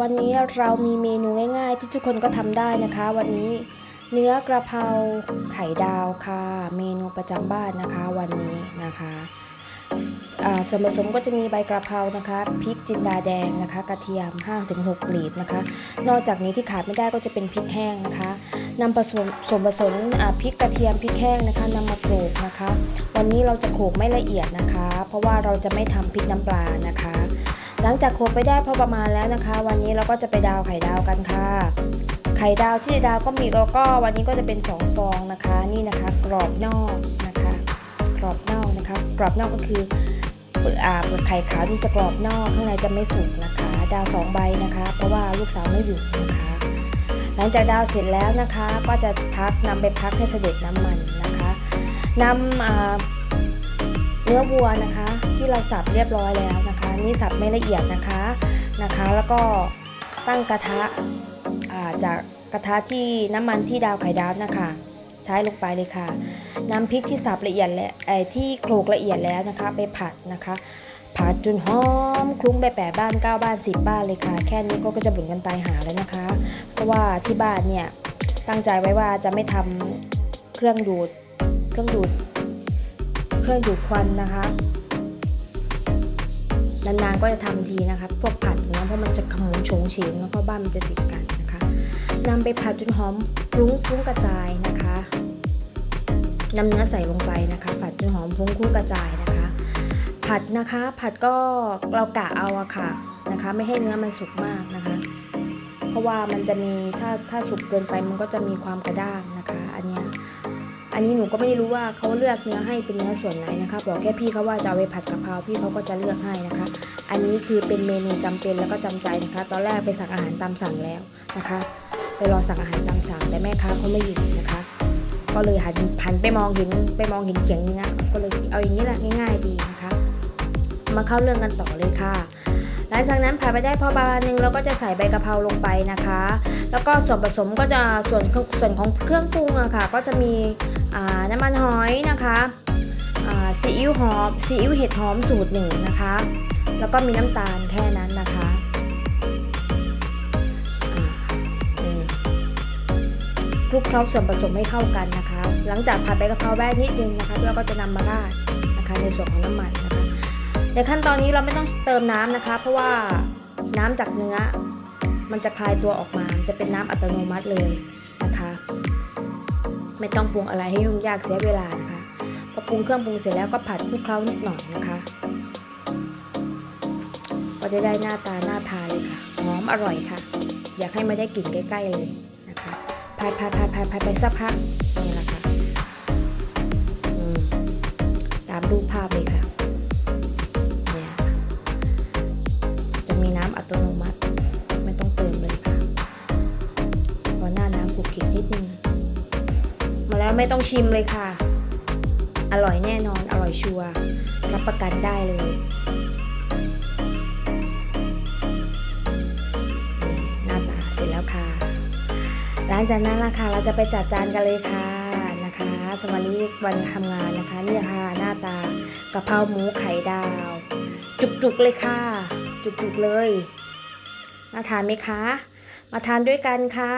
วันนี้เรามีเมนูง่ายๆ ที่ทุกคนก็ทำได้นะคะ วันนี้เนื้อกระเพราไข่ดาวค่ะ เมนูประจำบ้านนะคะวันนี้นะคะส่วนผสมก็จะมีใบกระเพรานะคะพริกจินดาแดงนะคะ กระเทียม5-6กลีบนะคะ นอกจากนี้ที่ขาดไม่ได้ก็จะเป็นพริกแห้งนะคะนำผสมส่วนผสมพริกกระเทียมพริกแห้งนะคะนำมาโขลกนะคะ วันนี้เราจะโขลกไม่ละเอียดนะคะ เพราะว่าเราจะไม่ทำพริกน้ำปลานะคะ หลังจากโขลกไปได้พอประมาณแล้วนะคะ วันนี้เราก็จะไปดาวไข่ดาวกันค่ะ ไข่ดาวที่ดาวก็มีก็ก็วันนี้ก็จะเป็น2ฟองนะคะ นี่นะคะ กรอบนอกนะคะ กรอบนอกนะคะ กรอบนอกก็คือเปลือกอ่าเปลือกไข่ขาวที่จะกรอบนอกข้างในจะไม่สุกนะคะ ดาวสองใบนะคะ เพราะว่าลูกสาวไม่อยู่นะคะหลังจากดาวเสร็จแล้วนะคะ ก็จะพักนำไปพักให้เสด็จน้ำมันนะคะนำเนื้อวัวนะคะ ที่เราสับเรียบร้อยแล้วนะคะ นี่สับไม่ละเอียดนะคะนะคะ แล้วก็ตั้งกระทะาจากกระทะที่น้ำมันที่ดาวไข่ดาวนะคะ ใช้ลงไปเลยค่ะน้ำพริกที่สับละเอียดและไอ้ที่โขลกละเอียดแล้วนะคะ ไปผัดนะคะ ผัดจนหอมคลุ้งไปแปดบ้านเก้าบ้านสิบบ้านเลยค่ะ แค่นี้ก็จะบุญกันตายหาแล้วนะคะ เพราะว่าที่บ้านเนี่ยตั้งใจไว้ว่าจะไม่ทำเครื่องดูด เครื่องดูด เครื่องดูดควันนะคะ นานๆก็จะทำทีนะคะพวกผัดเงี้ยเพราะมันจะขมุนโฉงเฉงแล้วก็บ้านมันจะติดกันนะคะนำไปผัดจนหอมฟุ้งฟุ้งกระจายนะคะนำเนื้อใส่ลงไปนะคะ ผัดจนหอมฟุ้งฟุ้งกระจายนะคะ ผัดนะคะ ผัดก็เรากะเอาอะค่ะนะคะ ไม่ให้เนื้อมันสุกมากนะคะ เพราะว่ามันจะมีถ้าถ้าสุกเกินไปมันก็จะมีความกระด้างนะคะ อันเนี้ย อันนี้หนูก็ไม่ได้รู้ว่าเขาเลือกเนื้อให้เป็นเนื้อส่วนไหนนะคะบอกแค่พี่เขาว่าจะเอาไปผัดกะเพราพี่เขาก็จะเลือกให้นะคะ อันนี้คือเป็นเมนูจำเป็นแล้วก็จำใจนะคะ ตอนแรกไปสั่งอาหารตามสั่งแล้วนะคะ ไปรอสั่งอาหารตามสั่งแต่แม่ค้าเขาไม่อยู่นะคะ ก็เลยหันหันไปมองเห็นไปมองเห็นเขียงเนื้อก็เลยเอาอย่างนี้แหละง่ายๆดีนะคะ มาเข้าเรื่องกันต่อเลยค่ะ หลังจากนั้นผ่านไปได้พอประมาณนึงเราก็จะใส่ใบกะเพราลงไปนะคะ แล้วก็ส่วนผสมก็จะส่วนส่วนของเครื่องปรุงอะค่ะก็จะมีน้ำมันหอยนะคะซีอิ๊วหอมซีอิ๊วเห็ดหอมสูตรหนึ่งนะคะ แล้วก็มีน้ำตาลแค่นั้นนะคะคลุกเคล้าส่วนผสมให้เข้ากันนะคะ หลังจากผัดใบกะเพราแว่นิดนึงนะคะเราก็จะนำมาราดนะคะในส่วนของน้ำมันนะคะ ในขั้นตอนนี้เราไม่ต้องเติมน้ำนะคะ เพราะว่าน้ำจากเนื้อ มันจะคลายตัวออกมาจะเป็นน้ำอัตโนมัติเลยนะคะ ไม่ต้องปรุงอะไรให้ยุ่งยากเสียเวลานะคะพอปรุงเครื่องปรุงเสร็จแล้วก็ผัดคลุกเคล้านิดหน่อยนะคะก็จะได้หน้าตาน่าทานเลยค่ะหอมอร่อยค่ะ อยากให้มาได้กลิ่นใกล้ ๆ เลยนะคะผัดผัดผัดผัดผัดไปสักพักนี่แหละค่ะตามรูปภาพเลยค่ะ ไม่ต้องชิมเลยค่ะ อร่อยแน่นอน อร่อยชัวร์ รับประกันได้เลย หน้าตาเสร็จแล้วค่ะ หลังจากนั้นล่ะค่ะ เราจะไปจัดจานกันเลยค่ะนะคะ สวัสดีวันทำงานนะคะ นี่ค่ะหน้าตากะเพราหมูไข่ดาว จุกๆเลยค่ะ จุกๆเลย น่าทานไหมคะ มาทานด้วยกันค่ะ